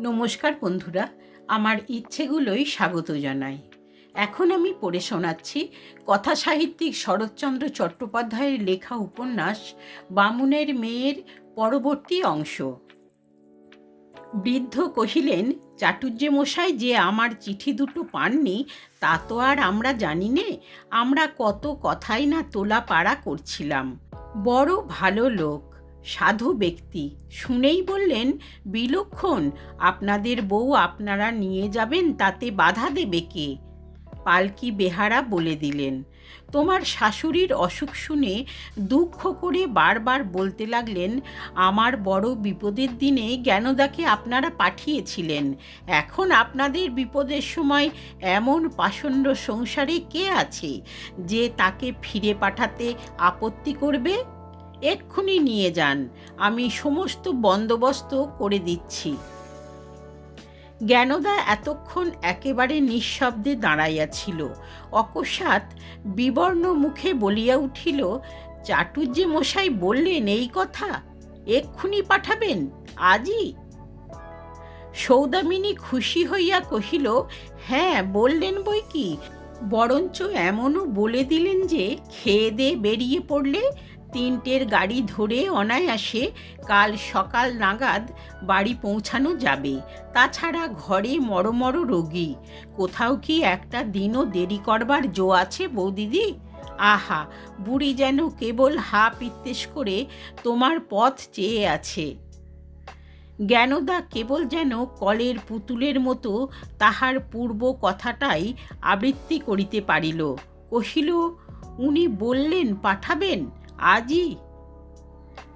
নমস্কার বন্ধুরা, আমার ইচ্ছেগুলোই স্বাগত জানাই। এখন আমি পড়ে শোনাচ্ছি কথা সাহিত্যিক শরৎচন্দ্র চট্টোপাধ্যায়ের লেখা উপন্যাস, বামুনের মেয়ের পরবর্তী অংশ। বৃদ্ধ কহিলেন চাটুর্যে মশাই যে আমার চিঠি দুটো পাননি, তা তো আর আমরা জানি নে। আমরা কত কথাই না তোলা পাড়া করছিলাম। বড় ভালো লোক। সাধু ব্যক্তি। শুনেই বললেন, বিলক্ষণ, আপনাদের বউ আপনারা নিয়ে যাবেন, তাতে বাধা দেবে কে? পালকি বেহারা বলে দিলেন, তোমার শাশুড়ির অসুখ শুনে দুঃখ করে বারবার বলতে লাগলেন, আমার বড় বিপদের দিনে জ্ঞানদাকে আপনারা পাঠিয়েছিলেন। এখন আপনাদের বিপদের সময় এমন পাষণ্ড সংসারে কে আছে যে তাকে ফিরে পাঠাতে আপত্তি করবে? এক্ষুনি নিয়ে যান। আমি সমস্ত বন্দোবস্ত করে দিচ্ছি। জ্ঞানদা এতক্ষণ একেবারে নিঃশব্দে দাঁড়াইয়াছিল। অকস্মাৎ বিবর্ণ মুখে বলিয়া উঠিল চাটুর্যে মশাই বললেন এই কথা? এক্ষুনি পাঠাবেন? আজই? সৌদামিনী খুশি হইয়া কহিল হ্যাঁ বললেন বই কি? বরঞ্চ এমনও বলে দিলেন যে খেয়ে দে বেরিয়ে পড়লে তিনটের গাড়ি ধরে অনায়াসে কাল সকাল নাগাদ বাড়ি পৌঁছানো যাবে। তাছাড়া ঘরে মরমর রোগী। কোথাও কি একটা দিনও দেরি করবার জো আছে বৌদিদি? আহা, বুড়ি যেন কেবল হা পিত্তেশ করে তোমার পথ চেয়ে আছে। জ্ঞানদা কেবল যেন কলের পুতুলের মতো তাহার পূর্ব কথাটাই আবৃত্তি করিতে পারিল। কহিল, উনি বললেন, পাঠাবেন? আজই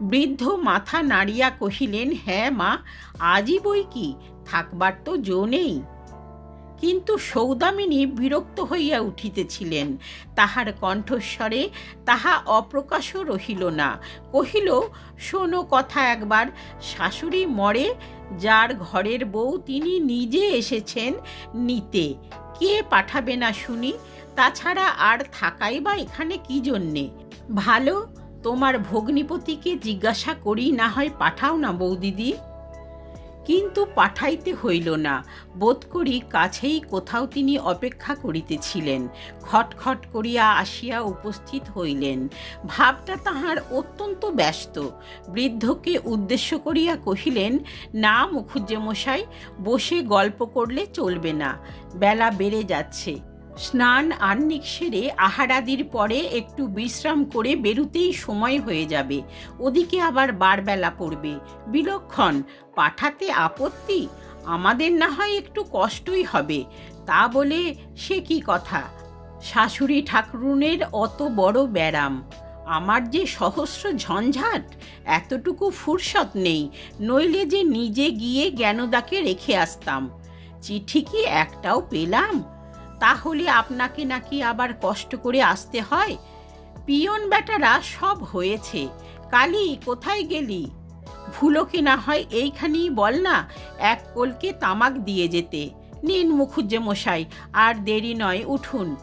বৃদ্ধ মাথা নাড়িয়া কহিলেন হ্যাঁ মা আজই বই কি? থাকবার তো জো নেই। কিন্তু সৌদামিনী বিরক্ত হইয়া উঠিতেছিলেন। তাহার কণ্ঠস্বরে তাহা অপ্রকাশ রহিল না। কহিল, শোনো কথা একবার, শাশুড়ি মরে, যার ঘরের বউ তিনি নিজে এসেছেন নিতে, কে পাঠাবে না শুনি? তাছাড়া আর থাকাই বা এখানে কি জন্যে? ভালো তোমার ভগ্নিপতিকে জিজ্ঞাসা করি না হয় পাঠাও না বৌদিদি। কিন্তু পাঠাইতে হইল না, বোধ করি কাছেই কোথাও তিনি অপেক্ষা করিতেছিলেন, খটখট করিয়া আসিয়া উপস্থিত হইলেন। ভাবটা তাহার অত্যন্ত ব্যস্ত। বৃদ্ধকে উদ্দেশ্য করিয়া কহিলেন, না মুখুজ্জে মশাই বসে গল্প করলে চলবে না, বেলা বেড়ে যাচ্ছে স্নান আহ্নিক সেরে আহারাদির পরে একটু বিশ্রাম করে বেরুতেই সময় হয়ে যাবে। ওদিকে আবার বারবেলা পড়বে। বিলক্ষণ, পাঠাতে আপত্তি? আমাদের না হয় একটু কষ্টই হবে। তা বলে সে কি কথা? শাশুড়ি ঠাকুরুনের অত বড় ব্যারাম। আমার যে সহস্র ঝঞ্ঝাট, এতটুকু ফুরসত নেই। নইলে যে নিজে গিয়ে জ্ঞানদাকে রেখে আসতাম। চিঠি কি একটাও পেলাম? তাহলে আপনাকে নাকি আবার কষ্ট করে আসতে হয়? পিয়ন বেটারা সব হয়েছে। কালি, কোথায় গেলি? ভুলোকে না হয় এইখানেই বল না, এক কোলকে তামাক দিয়ে যেতে। নিন মুখুজ্জে মশাই, আর দেরি নয়, উঠুন।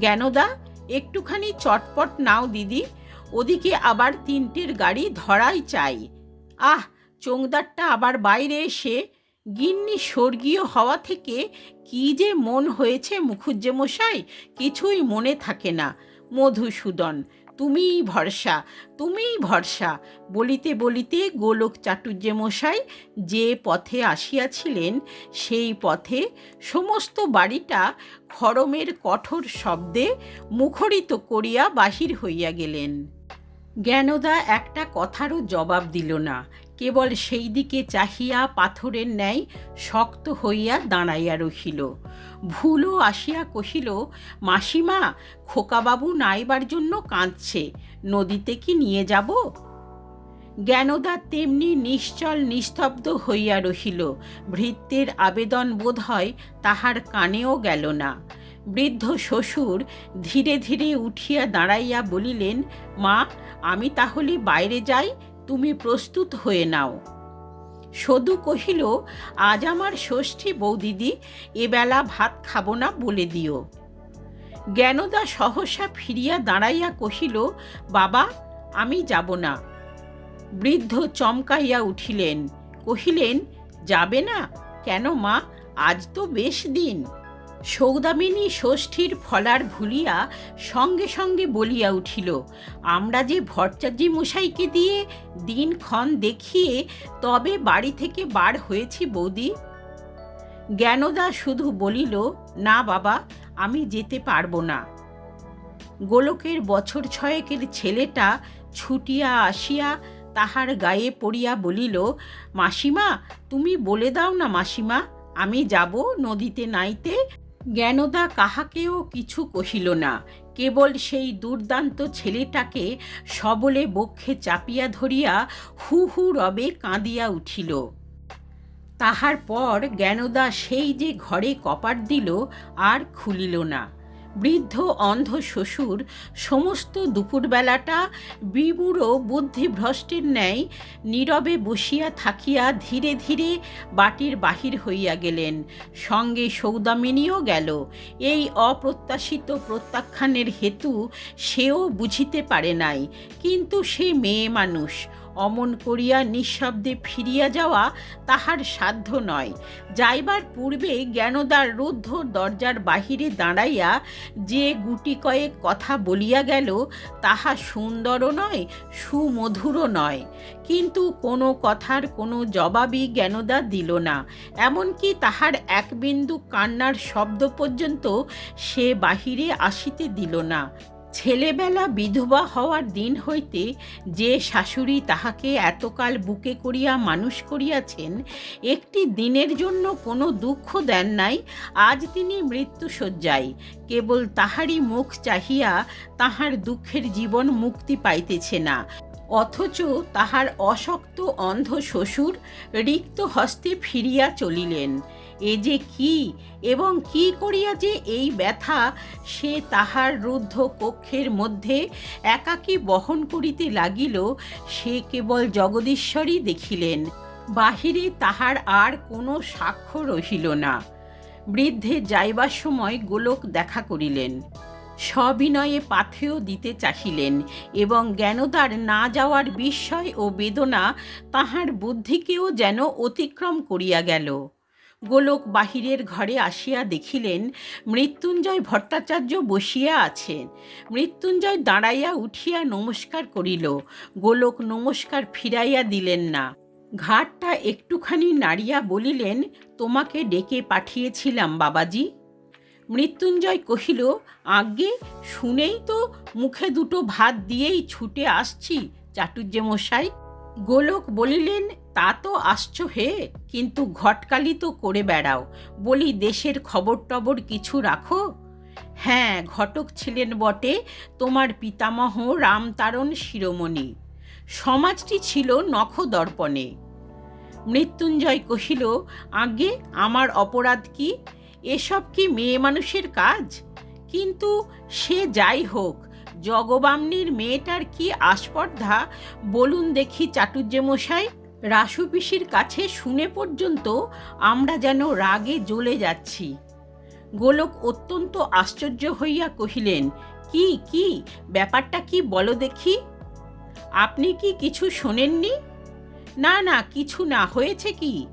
জ্ঞানদা, একটুখানি চটপট নাও দিদি, ওদিকে আবার তিনটের গাড়ি ধরাই চাই। আহ চোংদারটা আবার বাইরে এসে গিন্নি স্বর্গীয় হওয়া থেকে কি যে মন হয়েছে মুখুজ্জেমশাই কিছুই মনে থাকে না। মধুসূদন, তুমিই ভরসা তুমিই ভরসা, বলিতে বলিতে গোলক চাটুর্যে মশাই যে পথে আসিয়াছিলেন, সেই পথে সমস্ত বাড়িটা খড়মের কঠোর শব্দে মুখরিত করিয়া বাহির হইয়া গেলেন। জ্ঞানদা একটা কথারও জবাব দিল না। কেবল সেই দিকে চাহিয়া পাথরের ন্যায় শক্ত হইয়া দাঁড়াইয়া রহিল। ভুলও আসিয়া কহিল, মাসিমা, খোকাবাবু নাইবার জন্য কাঁদছে, নদীতে কি নিয়ে যাব? জ্ঞানদা তেমনি নিশ্চল নিস্তব্ধ হইয়া রহিল। ভৃত্যের আবেদন বোধ হয় তাহার কানেও গেল না। বৃদ্ধ শ্বশুর ধীরে ধীরে উঠিয়া দাঁড়াইয়া বলিলেন, মা, আমি তাহলে বাইরে যাই, তুমি প্রস্তুত হয়ে নাও। সদু কহিল, আজ আমার ষষ্ঠী বৌদিদি এবেলা ভাত খাব না বলে দিও। জ্ঞানদা সহসা ফিরিয়া দাঁড়াইয়া কহিল, বাবা, আমি যাব না। বৃদ্ধ চমকাইয়া উঠিলেন, কহিলেন, যাবে না? কেন মা, আজ তো বেশ দিন। সৌদামিনী ষষ্ঠীর ফলার ভুলিয়া সঙ্গে সঙ্গে বলিয়া উঠিল, আমরা যে ভট্টাচার্যি মশাইকে দিয়ে দিনক্ষণ দেখিয়ে তবে বাড়ি থেকে বার হয়েছি বৌদি? জ্ঞানদা শুধু বলিল, না বাবা, আমি যেতে পারব না। গোলকের বছর ছয়েকের ছেলেটা ছুটিয়া আসিয়া তাহার গায়ে পড়িয়া বলিল, মাসিমা, তুমি বলে দাও না মাসিমা, আমি যাব নদীতে নাইতে জ্ঞানদা কাহাকেও কিছু কহিল না। কেবল সেই দুর্দান্ত ছেলেটাকে সবলে বক্ষে চাপিয়া ধরিয়া হু হু রবে কাঁদিয়া উঠিল। তাহার পর জ্ঞানদা সেই যে ঘরে কপাট দিল, আর খুলিল না। বৃদ্ধ অন্ধ শ্বশুর সমস্ত দুপুরবেলাটা বিমূঢ় বুদ্ধিভ্রষ্টের ন্যায় নীরবে বসিয়া থাকিয়া ধীরে ধীরে বাটির বাহির হইয়া গেলেন। সঙ্গে সৌদামিনীও গেল। এই অপ্রত্যাশিত প্রত্যাখ্যানের হেতু সেও বুঝিতে পারে নাই। কিন্তু সে মেয়ে মানুষ। অমন করিয়া নিঃশব্দে ফিরিয়া যাওয়া তাহার সাধ্য নয়। যাইবার পূর্বে জ্ঞানদার রুদ্ধ দরজার বাহিরে দাঁড়াইয়া যে গুটি কয়েক কথা বলিয়া গেল, তাহা সুন্দরও নয়, সুমধুরও নয়। কিন্তু কোনো কথার কোনো জবাবই জ্ঞানদা দিল না। এমনকি তাহার এক বিন্দু কান্নার শব্দ পর্যন্ত সে বাহিরে আসিতে দিল না। ছেলেবেলা বিধবা হওয়ার দিন হইতে যে শাশুড়ি তাহাকে এতকাল বুকে করিয়া মানুষ করিয়াছেন, একটি দিনের জন্য কোনো দুঃখ দেন নাই, আজ তিনি মৃত্যুসজ্জায় কেবল তাহারই মুখ চাহিয়া তাহার দুঃখের জীবন মুক্তি পাইতেছে না। অথচ তাহার অশক্ত অন্ধ শ্বশুর রিক্ত হস্তে ফিরিয়া চলিলেন। এ যে কি এবং কি করিয়া যে এই ব্যথা, সে তাহার রুদ্ধ কক্ষের মধ্যে একাকী বহন করিতে লাগিল, সে কেবল জগদীশ্বরই দেখিলেন। বাহিরে তাহার আর কোনো সাক্ষ্য রহিল না। বৃদ্ধে যাইবার সময় গোলক দেখা করিলেন। সবিনয়ে পাথেয় দিতে চাহিলেন এবং জ্ঞানদার না যাওয়ার বিস্ময় ও বেদনা তাহার বুদ্ধিকেও যেন অতিক্রম করিয়া গেল। গোলক বাহিরের ঘরে আসিয়া দেখিলেন, মৃত্যুঞ্জয় ভট্টাচার্য বসিয়া আছেন। মৃত্যুঞ্জয় দাঁড়াইয়া উঠিয়া নমস্কার করিল। গোলক নমস্কার ফিরাইয়া দিলেন না। ঘাটটা একটুখানি নাড়িয়া বলিলেন, তোমাকে ডেকে পাঠিয়েছিলাম বাবাজি। মৃত্যুঞ্জয় কহিল, আজ্ঞে, শুনেই তো মুখে দুটো ভাত দিয়েই ছুটে আসছি চাটুর্যে মশাই গোলক বলিলেন, তা তো আসছো হে, কিন্তু ঘটকালি তো করে বেড়াও। বলি, দেশের খবর টবর কিছু রাখো? হ্যাঁ ঘটক ছিলেন বটে তোমার পিতামহ রামতারণ শিরোমণি। সমাজটি ছিল নখদর্পণে মৃত্যুঞ্জয় কহিল আগে আমার অপরাধ কি? এসব কি মেয়ে মানুষের কাজ? কিন্তু সে যাই হোক, জগবামনির মেয়েটার কি আস্পর্ধা? বলুন দেখি চাটুর্যে মশাই রাসু পিসির কাছে শুনে পর্যন্ত আমরা যেন রাগে জ্বলে যাচ্ছি। গোলক অত্যন্ত আশ্চর্য হইয়া কহিলেন, কি কি, ব্যাপারটা কি বলো দেখি? আপনি কি কিছু শোনেননি? না না, কিছু না, হয়েছে কি?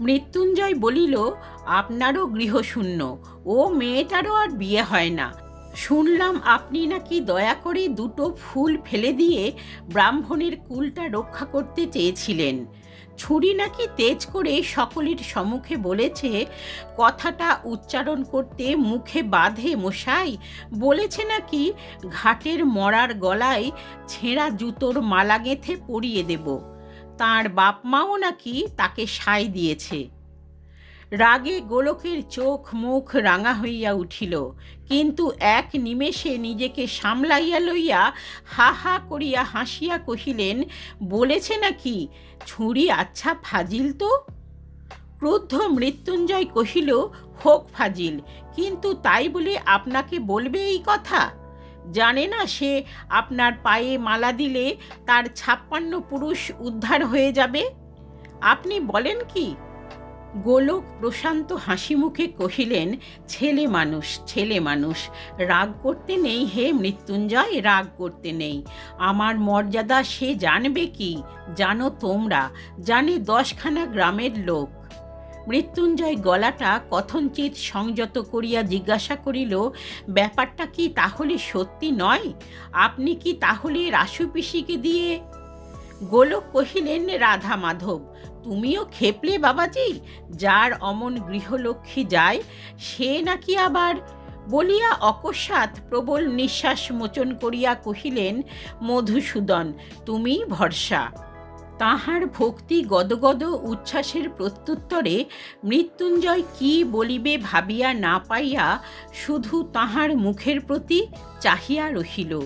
মৃত্যুঞ্জয় বলিল আপনারও গৃহশূন্য ও মেয়েটারও আর বিয়ে হয় না। শুনলাম আপনি নাকি দয়া করে দুটো ফুল ফেলে দিয়ে ব্রাহ্মণের কুলটা রক্ষা করতে চেয়েছিলেন। ছুরি নাকি তেজ করে সকলের সম্মুখে বলেছে, কথাটা উচ্চারণ করতে মুখে বাঁধে মশাই। বলেছে নাকি ঘাটের মরার গলায় ছেঁড়া জুতোর মালা গেঁথে পরিয়ে দেব। তাঁর বাপ মাও নাকি তাকে সাই দিয়েছে। রাগে গোলকের চোখ মুখ রাঙা হইয়া উঠিল। কিন্তু এক নিমেষে নিজেকে সামলাইয়া লইয়া হা হা করিয়া হাসিয়া কহিলেন, বলেছে নাকি ছুরি আচ্ছা ফাজিল তো? ক্রুদ্ধ মৃত্যুঞ্জয় কহিল, হোক ফাজিল, কিন্তু তাই বলে আপনাকে বলবে এই কথা? জানে না সে আপনার পায়ে মালা দিলে তার ছাপ্পান্ন পুরুষ উদ্ধার হয়ে যাবে? আপনি বলেন কি? গোলক প্রশান্ত হাসি মুখে কহিলেন, ছেলে মানুষ ছেলে মানুষ, রাগ করতে নেই হে মৃত্যুঞ্জয়, রাগ করতে নেই। আমার মর্যাদা সে জানবে কি? জানো তোমরা, জানে দশখানা গ্রামের লোক। মৃত্যুঞ্জয় গলাটা কথঞ্চিত সংযত করিয়া জিজ্ঞাসা করিল, ব্যাপারটা কি তাহলে সত্যি নয়? আপনি কি তাহলে রাসু পিসিকে দিয়ে গোলক কহিলেন, রাধা মাধব, তুমিও খেপলে বাবাজি, যার অমন গৃহলক্ষ্মী যায়, সে নাকি আবার? বলিয়া অকস্মাৎ প্রবল নিঃশ্বাস মোচন করিয়া কহিলেন, মধুসূদন, তুমি ভরসা। তাহার ভক্তি গদগদ উচ্ছ্বাসের প্রত্যুত্তরে মৃত্যুঞ্জয় কি বলিবে ভাবিয়া না পাইয়া শুধু তাহার মুখের প্রতি চাহিয়া রহিল।